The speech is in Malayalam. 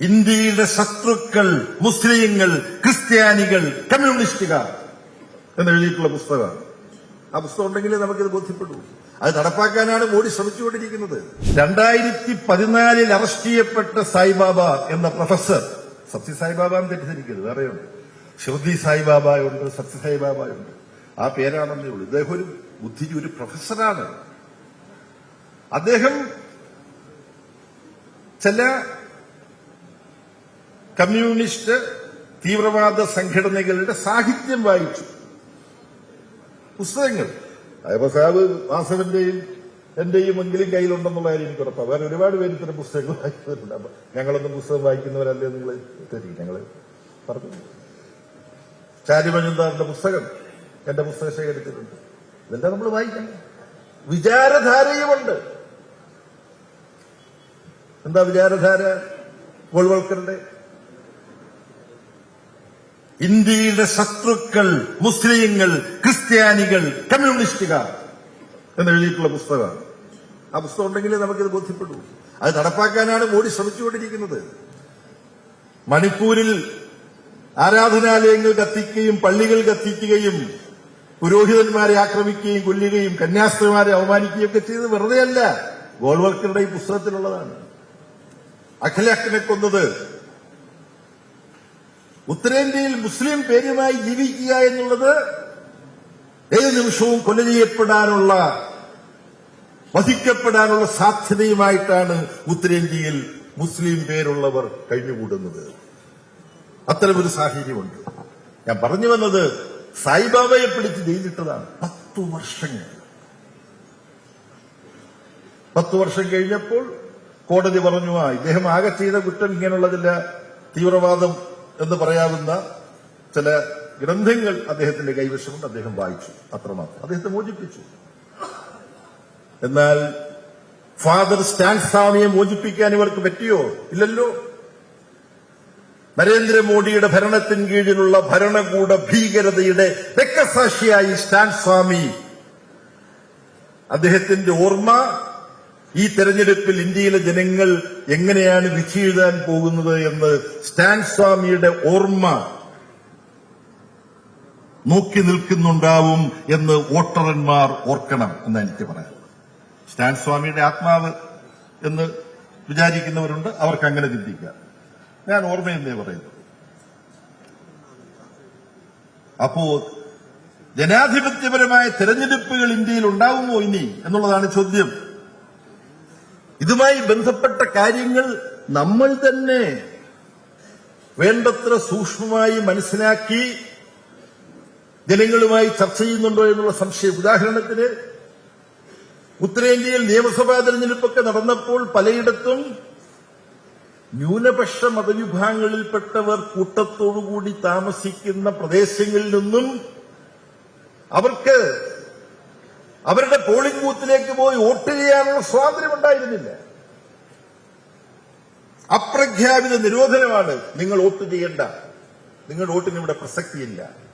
ഇന്ത്യയുടെ ശത്രുക്കൾ മുസ്ലിങ്ങൾ ക്രിസ്ത്യാനികൾ കമ്മ്യൂണിസ്റ്റുകാർ എന്ന് എഴുതിയിട്ടുള്ള പുസ്തകമാണ്. ആ പുസ്തകം ഉണ്ടെങ്കിലേ നമുക്കിത് ബോധ്യപ്പെടൂ. അത് നടപ്പാക്കാനാണ് മോഡി ശ്രമിച്ചുകൊണ്ടിരിക്കുന്നത്. രണ്ടായിരത്തി പതിനാലിൽ അറസ്റ്റ് ചെയ്യപ്പെട്ട സായിബാബ എന്ന പ്രൊഫസർ സത്യ സായിബാബ എന്ന് തെറ്റിദ്ധരിക്കരുത് വേറെയുണ്ട്. ശ്രുതി സായിബാബയുണ്ട് സത്യ സായിബാബയുണ്ട് ആ പേരാണെന്നേ ഉള്ളൂ. ഇദ്ദേഹം ഒരു ബുദ്ധിജി ഒരു പ്രൊഫസറാണ്. അദ്ദേഹം ചില കമ്മ്യൂണിസ്റ്റ് തീവ്രവാദ സംഘടനകളുടെ സാഹിത്യം വായിച്ചു. പുസ്തകങ്ങൾ. അയ്യപ്പ സാബ് വാസവന്റെയും എന്റെയും എങ്കിലും കയ്യിലുണ്ടെന്നുള്ള കാര്യം എനിക്ക് ഉറപ്പാണ് വേറെ ഒരുപാട് പേര് ഇത്തരം പുസ്തകങ്ങൾ വായിക്കുന്നവരുണ്ട് അപ്പൊ ഞങ്ങളൊന്നും പുസ്തകം വായിക്കുന്നവരല്ലേ നിങ്ങൾ തെറ്റി. ഞങ്ങൾ പറഞ്ഞു. ചാരി പുസ്തകം എന്റെ പുസ്തകം ശേഖരിച്ചിട്ടുണ്ട് ഇതെല്ലാം നമ്മൾ വായിക്കണം. വിചാരധാരയുമുണ്ട്. എന്താ വിചാരധാര? ഗോൾവൾക്കറുടെ ഇന്ത്യയുടെ ശത്രുക്കൾ മുസ്ലിങ്ങൾ ക്രിസ്ത്യാനികൾ കമ്മ്യൂണിസ്റ്റുകാർ എന്ന് എഴുതിയിട്ടുള്ള പുസ്തകമാണ്. ആ പുസ്തകം ഉണ്ടെങ്കിലേ നമുക്കിത് ബോധ്യപ്പെടൂ. അത് നടപ്പാക്കാനാണ് മോഡി ശ്രമിച്ചുകൊണ്ടിരിക്കുന്നത്. മണിപ്പൂരിൽ ആരാധനാലയങ്ങൾ കത്തിക്കുകയും പള്ളികൾ കത്തിക്കുകയും പുരോഹിതന്മാരെ ആക്രമിക്കുകയും കൊല്ലുകയും കന്യാസ്ത്രീമാരെ അവമാനിക്കുകയും ഒക്കെ ചെയ്തത് വെറുതെയല്ല. ഗോൾവർക്കറുടെ ഈ പുസ്തകത്തിലുള്ളതാണ്. അഖിലേഖനെ കൊന്നത് ഉത്തരേന്ത്യയിൽ മുസ്ലിം പേരുമായി ജീവിക്കുക എന്നുള്ളത് ഏത് നിമിഷവും കൊല ചെയ്യപ്പെടാനുള്ള വധിക്കപ്പെടാനുള്ള സാധ്യതയുമായിട്ടാണ് ഉത്തരേന്ത്യയിൽ മുസ്ലിം പേരുള്ളവർ കഴിഞ്ഞുകൂടുന്നത്. അത്തരമൊരു സാഹചര്യമുണ്ട്. ഞാൻ പറഞ്ഞു വന്നത് സായിബാബയെ പിടിച്ച് ജയിലിട്ടതാണ്. പത്തു വർഷങ്ങൾ. പത്തു വർഷം കഴിഞ്ഞപ്പോൾ കോടതി പറഞ്ഞു ആ ഇദ്ദേഹം ആകെ ചെയ്ത കുറ്റം ഇങ്ങനെയുള്ളതില്ല തീവ്രവാദം എന്ന് പറയാവുന്ന ചില ഗ്രന്ഥങ്ങൾ അദ്ദേഹത്തിന്റെ കൈവശമുണ്ട്. അദ്ദേഹം വായിച്ചു. അത്രമാത്രം. അദ്ദേഹത്തെ മോചിപ്പിച്ചു. എന്നാൽ ഫാദർ സ്റ്റാൻ സ്വാമിയെ മോചിപ്പിക്കാൻ ഇവർക്ക് പറ്റിയോ? ഇല്ലല്ലോ. നരേന്ദ്രമോദിയുടെ ഭരണത്തിന് കീഴിലുള്ള ഭരണകൂട ഭീകരതയുടെ രക്തസാക്ഷിയായി സ്റ്റാൻ സ്വാമി അദ്ദേഹത്തിന്റെ ഓർമ്മ ഈ തെരഞ്ഞെടുപ്പിൽ ഇന്ത്യയിലെ ജനങ്ങൾ എങ്ങനെയാണ് വിധി എഴുതാൻ പോകുന്നത് എന്ന് സ്റ്റാൻ സ്വാമിയുടെ ഓർമ്മ നോക്കി നിൽക്കുന്നുണ്ടാവും എന്ന് വോട്ടർമാർ ഓർക്കണം എന്ന് എനിക്ക് പറയാം സ്റ്റാൻ സ്വാമിയുടെ ആത്മാവ് എന്ന് വിചാരിക്കുന്നവരുണ്ട്. അവർക്ക് അങ്ങനെ ചിന്തിക്കാം. ഞാൻ ഓർമ്മയെന്നേ പറയുന്നത് അപ്പോ ജനാധിപത്യപരമായ തെരഞ്ഞെടുപ്പുകൾ ഇന്ത്യയിൽ ഉണ്ടാവുമോ ഇനി എന്നുള്ളതാണ് ചോദ്യം. ഇതുമായി ബന്ധപ്പെട്ട കാര്യങ്ങൾ നമ്മൾ തന്നെ വേണ്ടത്ര സൂക്ഷ്മമായി മനസ്സിലാക്കി ജനങ്ങളുമായി ചർച്ച ചെയ്യുന്നുണ്ടോ എന്നുള്ള സംശയം. ഉദാഹരണത്തിന് ഉത്തരേന്ത്യയിൽ നിയമസഭാ തെരഞ്ഞെടുപ്പൊക്കെ നടന്നപ്പോൾ പലയിടത്തും ന്യൂനപക്ഷ മതവിഭാഗങ്ങളിൽപ്പെട്ടവർ കൂട്ടത്തോടുകൂടി താമസിക്കുന്ന പ്രദേശങ്ങളിൽ നിന്നും അവർക്ക് അവരുടെ പോളിംഗ് ബൂത്തിലേക്ക് പോയി വോട്ട് ചെയ്യാനുള്ള സ്വാതന്ത്ര്യം ഉണ്ടായിരുന്നില്ല. അപ്രഖ്യാപിത നിരോധനമാണ് നിങ്ങൾ വോട്ട് ചെയ്യേണ്ട. നിങ്ങളുടെ വോട്ടിന് ഇവിടെ പ്രസക്തിയില്ല.